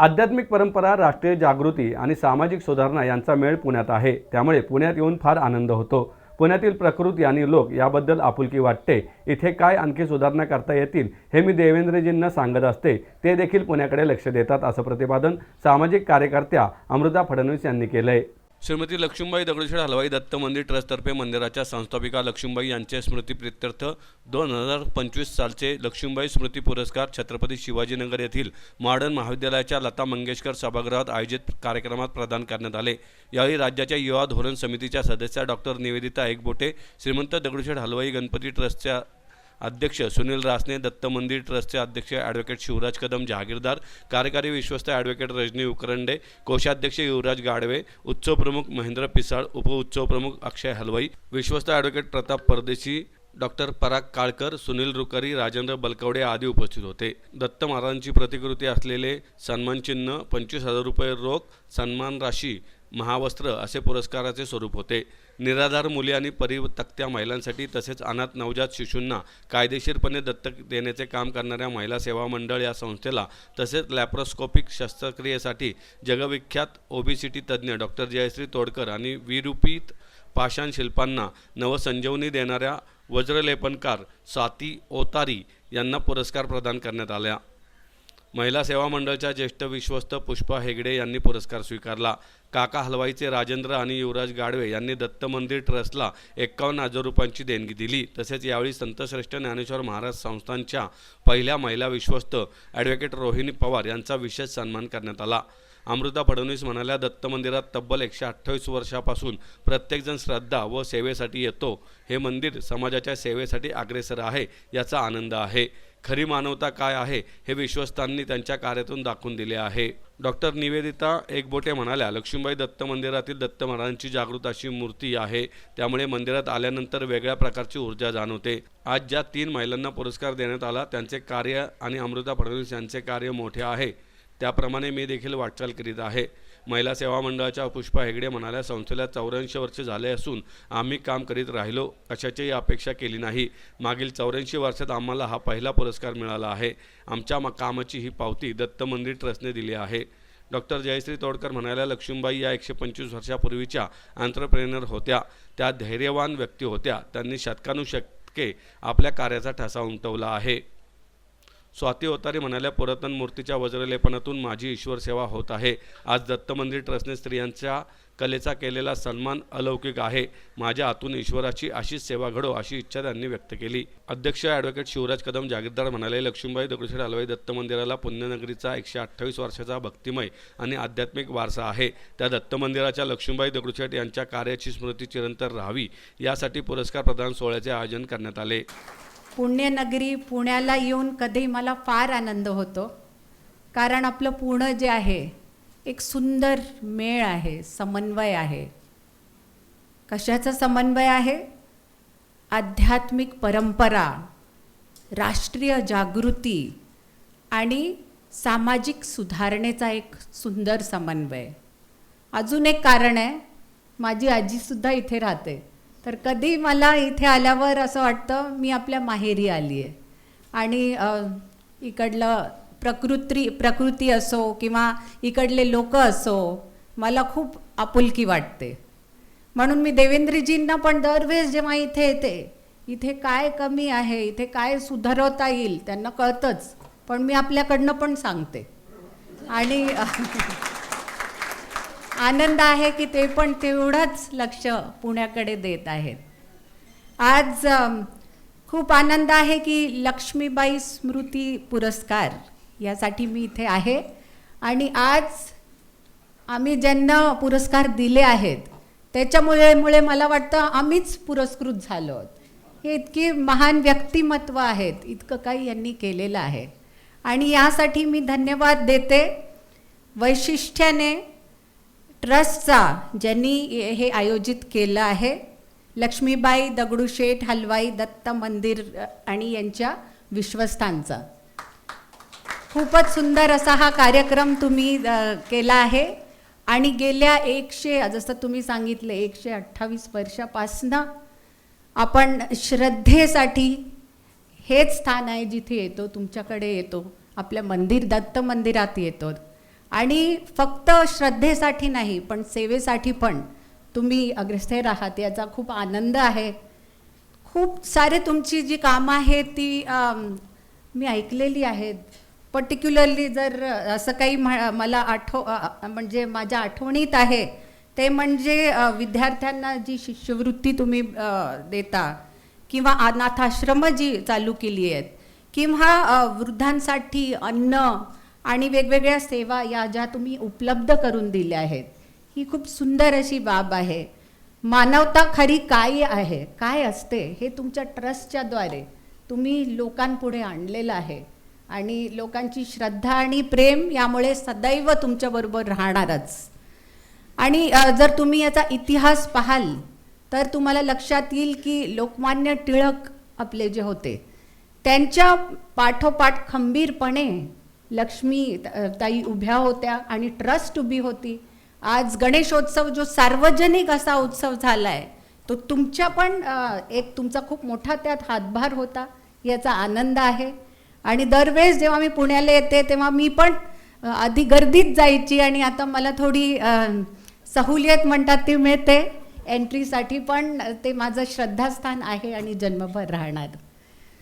आध्यात्मिक परंपरा राष्ट्रीय जागृती आणि सामाजिक सुधारणा यांचा मेळ पुण्यात आहे. त्यामुळे पुण्यात येऊन फार आनंद होतो. पुण्यातील प्रकृती आणि लोक याबद्दल आपुलकी वाटते. इथे काय आणखी सुधारणा करता येतील हे मी देवेंद्रजींना सांगत असते. ते देखील पुण्याकडे लक्ष देतात असं प्रतिपादन सामाजिक कार्यकर्त्या अमृता फडणवीस यांनी केलं आहे श्रीमती लक्ष्मीबाई दगडूशेठ हलवाई दत्त मंदिर ट्रस्टतर्फे मंदिराच्या संस्थापिका लक्ष्मीबाई यांच्या स्मृतीप्रित्यर्थ दोन हजार पंचवीस सालचे लक्ष्मीबाई स्मृती पुरस्कार छत्रपती शिवाजीनगर येथील मॉडर्न महाविद्यालयाच्या लता मंगेशकर सभागृहात आयोजित कार्यक्रमात प्रदान करण्यात आले. यावेळी राज्याच्या युवा धोरण समितीच्या सदस्या डॉक्टर निवेदिता एकबोटे श्रीमंत दगडूशेठ हलवाई गणपती ट्रस्टच्या अध्यक्ष सुनील रासने दत्त मंदिर ट्रस्टचे अध्यक्ष ॲडव्होकेट शिवराज कदम जहागीरदार कार्यकारी विश्वस्त ॲडव्होकेट रजनी उकरंडे कोषाध्यक्ष युवराज गाडवे उत्सव प्रमुख महेंद्र पिसाळ उपउत्सव प्रमुख अक्षय हलवाई विश्वस्त ॲडव्होकेट प्रताप परदेशी डॉक्टर पराग काळकर सुनील रुकरी राजेंद्र बलकवडे आदी उपस्थित होते. दत्त महाराजांची प्रतिकृती असलेले सन्मानचिन्ह पंचवीस हजार रुपये रोख सन्मान राशी महावस्त्र असे पुरस्काराचे स्वरूप होते. निराधार मुली आणि परितक्त्या महिलांसाठी तसेच अनाथ नवजात शिशूंना कायदेशीरपणे दत्तक देण्याचे काम करणाऱ्या महिला सेवा मंडळ या संस्थेला तसेच लॅप्रोस्कोपिक शस्त्रक्रियेसाठी जगविख्यात ओबीसीटी तज्ज्ञ डॉक्टर जयश्री तोडकर आणि विरूपित पाषाण शिल्पांना नवसंजीवनी देणाऱ्या वज्रलेपनकार स्वाती ओतारी यांना पुरस्कार प्रदान करण्यात आल्या महिला सेवा मंडळच्या ज्येष्ठ विश्वस्त पुष्पा हेगडे यांनी पुरस्कार स्वीकारला. काका हलवाईचे राजेंद्र आणि युवराज गाडवे यांनी दत्त मंदिर ट्रस्टला एक्कावन्न हजार रुपयांची देणगी दिली. तसेच यावेळी संतश्रेष्ठ ज्ञानेश्वर महाराज संस्थांच्या पहिल्या महिला विश्वस्त ॲडव्होकेट रोहिणी पवार यांचा विशेष सन्मान करण्यात आला. अमृता फडणवीस म्हणाल्या दत्त मंदिरात तब्बल एकशे अठ्ठावीस वर्षापासून प्रत्येकजण श्रद्धा व सेवेसाठी येतो. हे मंदिर समाजाच्या सेवेसाठी अग्रेसर आहे याचा आनंद आहे. खरी मानवता काय आहे हे विश्वस्तांनी त्यांच्या कार्यातून दाखवून दिले आहे. डॉक्टर निवेदिता एकबोटे म्हणाल्या लक्ष्मीबाई दत्त मंदिरातील दत्त महाराजांची जागृत अशी मूर्ती आहे. त्यामुळे मंदिरात आल्यानंतर वेगळ्या प्रकारची ऊर्जा जाणवते. आज ज्या तीन महिलांना पुरस्कार देण्यात आला त्यांचे कार्य आणि अमृता फडणवीस यांचे कार्य मोठे आहे. त्याप्रमाणे मी देखील वाटचाल करीत आहे. महिला सेवा मंडळाच्या पुष्पा हेगडे म्हणाल्या संस्थेला चौऱ्याऐंशी वर्ष झाले असून आम्ही काम करीत राहिलो कशाचीही अपेक्षा केली नाही. मागील चौऱ्याऐंशी वर्षात आम्हाला हा पहिला पुरस्कार मिळाला आहे. आमच्या कामाची ही पावती दत्त मंदिर ट्रस्टने दिली आहे. डॉक्टर जयश्री तोडकर म्हणाल्या लक्ष्मीबाई या एकशे पंचवीस वर्षापूर्वीच्या आंतरप्रेनर होत्या. त्या धैर्यवान व्यक्ती होत्या. त्यांनी शतकानुशतके आपल्या कार्याचा ठसा उमटवला आहे. स्वाती ओतारी म्हणाल्या पुरातन मूर्तीच्या वज्रलेपनातून माझी ईश्वर सेवा होत आहे. आज दत्त मंदिर ट्रस्टने स्त्रियांच्या कलेचा केलेला सन्मान अलौकिक आहे. माझ्या आतून ईश्वराची अशीच सेवा घडो अशी इच्छा त्यांनी व्यक्त केली. अध्यक्ष ॲडव्होकेट शिवराज कदम जागीरदार म्हणाले लक्ष्मीबाई दगडूशेठ हलवाई दत्त मंदिराला पुण्यनगरीचा एकशे अठ्ठावीस वर्षाचा भक्तिमय आणि आध्यात्मिक वारसा आहे. त्या दत्त मंदिराच्या लक्ष्मीबाई दगडूशेठ यांच्या कार्याची स्मृती चिरंतर राहावी. यासाठी पुरस्कार प्रदान सोहळ्याचे आयोजन करण्यात आले. पुण्यनगरी पुण्याला येऊन कधी मला फार आनंद होतो. कारण आपलं पुणं जे आहे एक सुंदर मेळ आहे समन्वय आहे. कशाचा समन्वय आहे? आध्यात्मिक परंपरा राष्ट्रीय जागृती आणि सामाजिक सुधारणेचा एक सुंदर समन्वय. अजून एक कारण आहे माझी आजीसुद्धा इथे राहते. तर कधी मला इथे आल्यावर असं वाटतं मी आपल्या माहेरी आली आहे आणि इकडलं प्रकृती प्रकृती असो किंवा इकडले लोक असो मला खूप आपुलकी वाटते. म्हणून मी देवेंद्रजींना पण दरवेळेस जेव्हा इथे येते इथे काय कमी आहे इथे काय सुधारवता येईल त्यांना कळतंच. पण मी आपल्याकडनं पण सांगते. आणि आनंद आहे की ते पण तेवढंच लक्ष पुण्याकडे देत आहेत. आज खूप आनंद आहे की लक्ष्मीबाई स्मृती पुरस्कार यासाठी मी इथे आहे. आणि आज आम्ही ज्यांना पुरस्कार दिले आहेत त्याच्यामुळे मुळे मला वाटतं आम्हीच पुरस्कृत झालो आहोत. हे इतकी महान व्यक्तिमत्व आहेत इतकं काही यांनी केलेलं आहे. आणि यासाठी मी धन्यवाद देते. वैशिष्ट्याने ट्रस्टचा ज्यांनी हे आयोजित केलं आहे लक्ष्मीबाई दगडूशेठ हलवाई दत्त मंदिर आणि यांच्या विश्वस्तांचा खूपच सुंदर असा हा कार्यक्रम तुम्ही केला आहे. आणि गेल्या एकशे जसं तुम्ही सांगितलं एकशे अठ्ठावीस वर्षापासनं आपण श्रद्धेसाठी हेच स्थान आहे जिथे येतो तुमच्याकडे येतो. आपल्या मंदिर दत्त मंदिरात येतो. आणि फक्त श्रद्धेसाठी नाही पण सेवेसाठी पण तुम्ही अग्रस्थेर आहात याचा खूप आनंद आहे. खूप सारे तुमची जी कामं आहेत ती मी ऐकलेली आहेत. पर्टिक्युलरली जर असं काही म्ह- मला आठव म्हणजे माझ्या आठवणीत आहे ते म्हणजे विद्यार्थ्यांना जी शिष्यवृत्ती तुम्ही देता किंवा अनाथाश्रम जी चालू केली आहेत किंवा वृद्धांसाठी अन्न आणि वेगवेगळ्या सेवा या ज्या तुम्ही उपलब्ध करून दिल्या आहेत ही खूप सुंदर अशी बाब आहे. मानवता खरी काय आहे काय असते हे तुमच्या ट्रस्टच्या द्वारे तुम्ही लोकांपुढे आणलेलं आहे. आणि लोकांची श्रद्धा आणि प्रेम यामुळे सदैव तुमच्याबरोबर राहणारच. आणि जर तुम्ही याचा इतिहास पाहाल तर तुम्हाला लक्षात येईल की लोकमान्य टिळक आपले जे होते त्यांच्या पाठोपाठ खंबीरपणे लक्ष्मी ताई उभ्या होत्या आणि ट्रस्ट उभी होती. आज गणेशोत्सव जो सार्वजनिक असा उत्सव झाला आहे तो तुमच्या पण एक तुमचा खूप मोठा त्यात हातभार होता याचा आनंद आहे. आणि दरवेळेस जेव्हा मी पुण्याला येते तेव्हा मी पण आधी गर्दीत जायची आणि आता मला थोडी सहूलियत म्हणतात ती मिळते. एंट्रीसाठी पण ते माझं श्रद्धास्थान आहे आणि जन्मभर राहणार.